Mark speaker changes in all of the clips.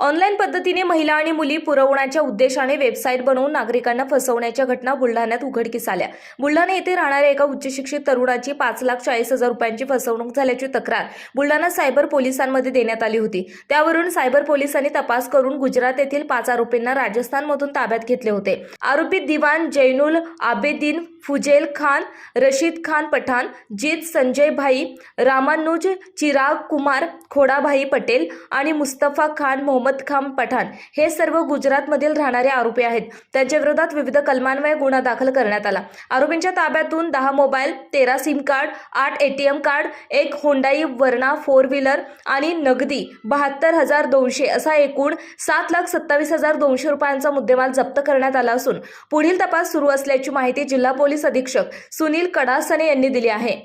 Speaker 1: Online पद्धतीने महिला आणि मुली पुरवण्याच्या उद्देशाने वेबसाईट बनवून नागरिकांना फसवण्याच्या घटना बुलढाण्यात उघडकीस आल्या. बुलढाणा येथे राहणाऱ्या एका उच्चशिक्षित तरुणाची पाच लाख चाळीस हजार रुपयांची फसवणूक झाल्याची तक्रार बुलढाणा सायबर पोलिसांमध्ये देण्यात आली होती. त्यावरून सायबर पोलिसांनी तपास करून गुजरात येथील पाच आरोपींना राजस्थानमधून ताब्यात घेतले होते. आरोपी दिवान जैनुल आबेदीन फुजेल खान रशीद खान पठाण जीत संजय भाई रामानुज चिराग कुमार खोडाभाई पटेल आणि मुस्तफा खान मोहम्मद खान पठाण हे सर्व गुजरातमधील राहणारे आरोपी आहेत. त्यांच्या विरोधात विविध कलमान्वये गुन्हा दाखल करण्यात आला. आरोपींच्या ताब्यातून दहा मोबाईल तेरा सिम कार्ड आठ एटीएम कार्ड एक होंडाई वर्णा फोर व्हीलर आणि नगदी बहात्तर हजार दोनशे असा एकूण सात लाख सत्तावीस हजार दोनशे रुपयांचा मुद्देमाल जप्त करण्यात आला असून पुढील तपास सुरू असल्याची माहिती जिल्हा पोलीस अधीक्षक सुनील कडासने यांनी दिली आहे.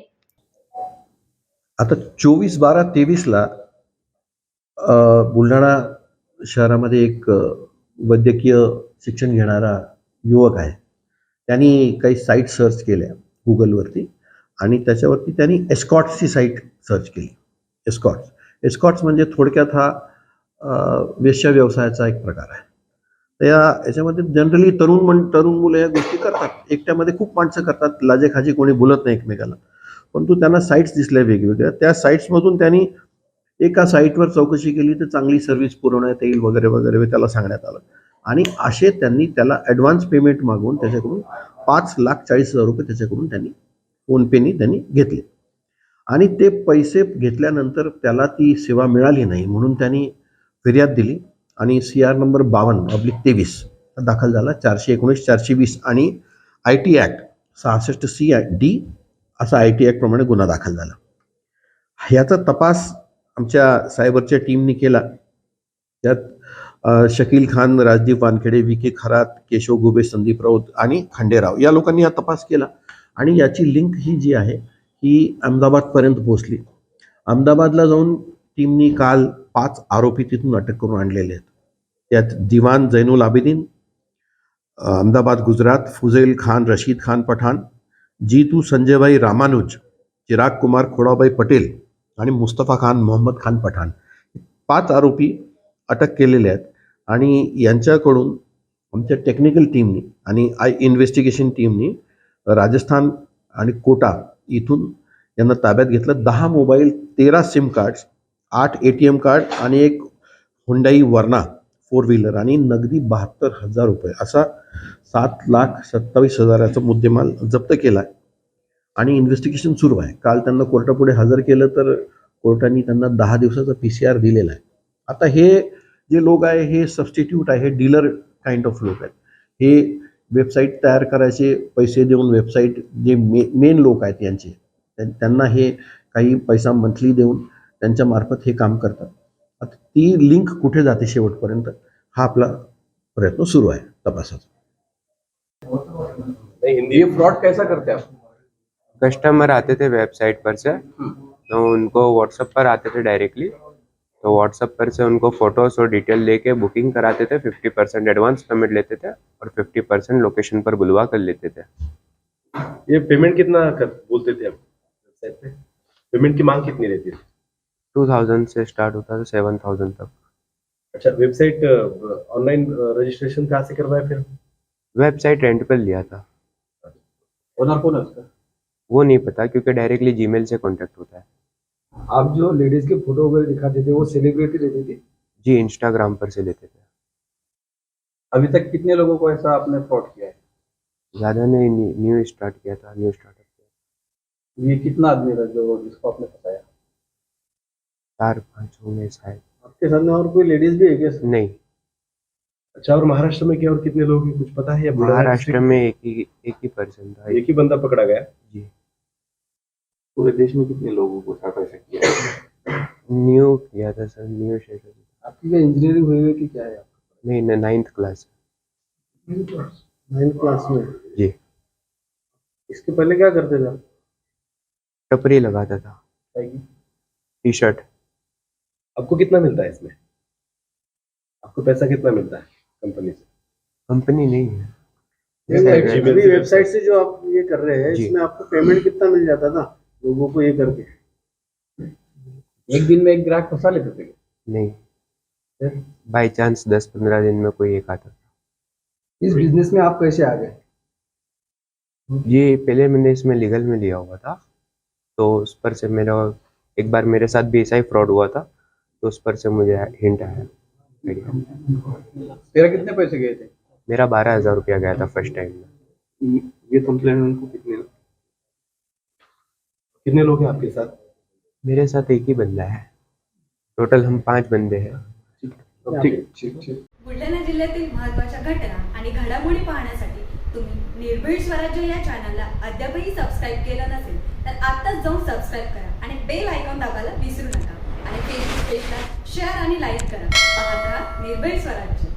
Speaker 2: आता चोवीस बारा तेवीसला बुलढाणा शहरामध्ये एक वैद्यकीय शिक्षण घेणारा युवक आहे. त्यांनी काही साईट सर्च केल्या गुगलवरती आणि त्याच्यावरती त्यांनी एस्कॉट्सची साईट सर्च केली. एस्कॉट्स. एस्कॉट्स म्हणजे थोडक्यात हा वेश्या व्यवसायाचा एक प्रकार आहे. तर या याच्यामध्ये जनरली तरुण म्हण तरुण मुलं या गोष्टी करतात. एकट्यामध्ये खूप माणसं करतात. लाजेखाजी कोणी बोलत नाही एकमेकाला परंतु त्यांना साईट्स दिसल्या वेगवेगळ्या. त्या साईट्समधून त्यांनी एका साईटवर चौकशी केली तर चांगली सर्व्हिस पुरवण्यात येईल वगैरे वगैरे त्याला सांगण्यात आलं. आणि असे त्यांनी त्याला ॲडव्हान्स पेमेंट मागवून त्याच्याकडून पाच लाख चाळीस हजार रुपये त्याच्याकडून त्यांनी फोनपेनी त्यांनी घेतले. आणि ते पैसे घेतल्यानंतर त्याला ती सेवा मिळाली नाही म्हणून त्यांनी फिर्याद दिली. आणि सी आर नंबर बावन्न अब्लिक तेवीस दाखल झाला. चारशे एकोणीस चारशे वीस आणि आय टी ॲक्ट सहासष्ट सी आय डी असा आय टी ॲक्टप्रमाणे गुन्हा दाखल झाला. ह्याचा तपास आमच्या सायबरच्या टीमने केला. त्यात शकील खान राजदीप वानखेडे विखे खरात केशव गुबे संदीप राऊत आणि खांडेराव या लोकांनी हा तपास केला. आणि याची लिंक ही जी आहे ही अहमदाबादपर्यंत पोहोचली. अहमदाबादला जाऊन टीमनी काल पाच आरोपी तिथून अटक करून आणलेले आहेत. त्यात दिवान जैनुल आबिदीन अहमदाबाद गुजरात फुझैल खान रशीद खान पठाण जीतू संजयभाई रामानुज चिराग कुमार खोडाबाई पटेल आणि मुस्तफा खान मोहम्मद खान पठाण. पाच आरोपी अटक केलेले आहेत आणि यांच्याकडून आमच्या टेक्निकल टीमनी आणि आय इन्व्हेस्टिगेशन टीमनी राजस्थान आणि कोटा इथून यांना ताब्यात घेतलं. दहा मोबाईल तेरा सिम कार्ड्स आठ ए टी एम कार्ड आणि एक हुंडाई वर्ना फोर व्हीलर आणि नगदी बहात्तर हजार रुपये असा सात लाख सत्तावीस हजाराचा मुद्देमाल जप्त केला आहे. आणि इन्व्हेस्टिगेशन सुरू आहे. काल त्यांना कोर्टापुढे हजर केलं तर कोर्टाने त्यांना दहा दिवसाचा पी सी आर दिलेला आहे. आता हे जे लोक आहे हे सबस्टिट्यूट आहे हे डीलर काइंड ऑफ लोक आहेत. हे वेबसाईट तयार करायचे पैसे देऊन वेबसाईट जे मे मेन लोक आहेत यांचे त्यांना हे काही पैसा मंथली देऊन त्यांच्या मार्फत हे काम करतात. आता ती लिंक कुठे जाते शेवटपर्यंत हा आपला प्रयत्न सुरू आहे तपासाचा.
Speaker 3: हिंदी फ्रॉड कैसा करते आप?
Speaker 4: कस्टमर आते थे वेबसाइट पर से तो उनको व्हाट्सएप पर आते थे डायरेक्टली तो व्हाट्सएप पर से उनको फ़ोटोज़ और डिटेल लेके बुकिंग कराते थे फिफ्टी परसेंट एडवांस पेमेंट लेते थे और फिफ्टी परसेंट लोकेशन पर बुलवा कर लेते थे।
Speaker 3: ये पेमेंट कितना कर बोलते थे आप वेबसाइट पे? पेमेंट की मांग कितनी रहती है?
Speaker 4: टू थाउज़ेंड से स्टार्ट होता था सेवन थाउज़ेंड तक।
Speaker 3: अच्छा वेबसाइट ऑनलाइन रजिस्ट्रेशन कहाँ से करवाया फिर?
Speaker 4: वेबसाइट रेंट पर लिया था।
Speaker 5: ओनर कौन है उसका?
Speaker 4: वो नहीं पता क्योंकि डायरेक्टली जीमेल से कांटेक्ट होता है।
Speaker 5: आप जो लेडीज़ के फ़ोटो वगैरह दिखाते थे वो सेलिब्रिटी रहती थे?
Speaker 4: जी इंस्टाग्राम पर से लेते थे।
Speaker 5: अभी तक कितने लोगों को ऐसा आपने फ्रॉड किया है?
Speaker 4: ज़्यादा ने न्यू स्टार्ट किया था न्यू स्टार्टअप किया।
Speaker 5: ये कितना आदमी था जो जिसको आपने फंसाया?
Speaker 4: चार पाँच होंगे शायद।
Speaker 5: आपके सामने और कोई लेडीज़ भी है क्या?
Speaker 4: नहीं।
Speaker 3: अच्छा और महाराष्ट्र में क्या और कितने लोग हैं कुछ पता है या
Speaker 4: महाराष्ट्र में एक ही एक ही पर्सन था।
Speaker 3: एक ही बंदा पकड़ा गया?
Speaker 4: जी।
Speaker 5: पूरे देश में कितने लोगों को साथ ऐसा किया
Speaker 4: न्यू किया था सर न्यू शेयर
Speaker 5: आपकी क्या इंजीनियरिंग हुई है कि क्या है?
Speaker 4: आपका नहीं नाइन्थ क्लास
Speaker 5: नाइन्थ क्लास में?
Speaker 4: जी।
Speaker 5: इसके पहले क्या करते थे
Speaker 4: टपरी लगाता था। टी शर्ट
Speaker 3: आपको कितना मिलता है इसमें? आपको पैसा कितना मिलता है कंपनी से?
Speaker 4: कंपनी नहीं है।
Speaker 5: वेबसाइट से जो आप ये कर रहे हैं इसमें आपको पेमेंट कितना मिल जाता था? लोगों को ये करके।
Speaker 6: एक दिन में एक ग्राहक फंसा लेते थे।
Speaker 4: नहीं। बाई चांस दस पंद्रह दिन में कोई एक आता था।
Speaker 6: इस बिज़नेस में आप कैसे आ गए?
Speaker 4: ये पहले मैंने इसमें लीगल में लिया हुआ था। तो उस पर से मेरा एक बार मेरे साथ भी ऐसा ही फ्रॉड हुआ था तो उस पर से मुझे हिंट आया।
Speaker 6: तेरा कितने पैसे गए थे?
Speaker 4: मेरा बारह हज़ार रुपया गया था फ़र्स्ट टाइम में।
Speaker 5: ये कंप्लेंट उनको कितने
Speaker 3: कितने लोग हैं आपके साथ?
Speaker 4: मेरे साथ एक ही बंदा है। टोटल हम पांच बंदे हैं।
Speaker 5: ठीक ठीक ठीक
Speaker 7: बुलढाणा जिल्ह्यातील महत्त्वाच्या घटना आणि घडामोडी पाहण्यासाठी तुम्ही निर्भीड स्वराज्य या चॅनलला अद्यापही सबस्क्राईब केलं नसेल तर आत्ताच जाऊन सबस्क्राईब करा आणि बेल आयकॉन दाबायला विसरू नका. आणि फेसबुक पेजला शेअर आणि लाईक करा. पाहत राहा निर्भीड स्वराज्य.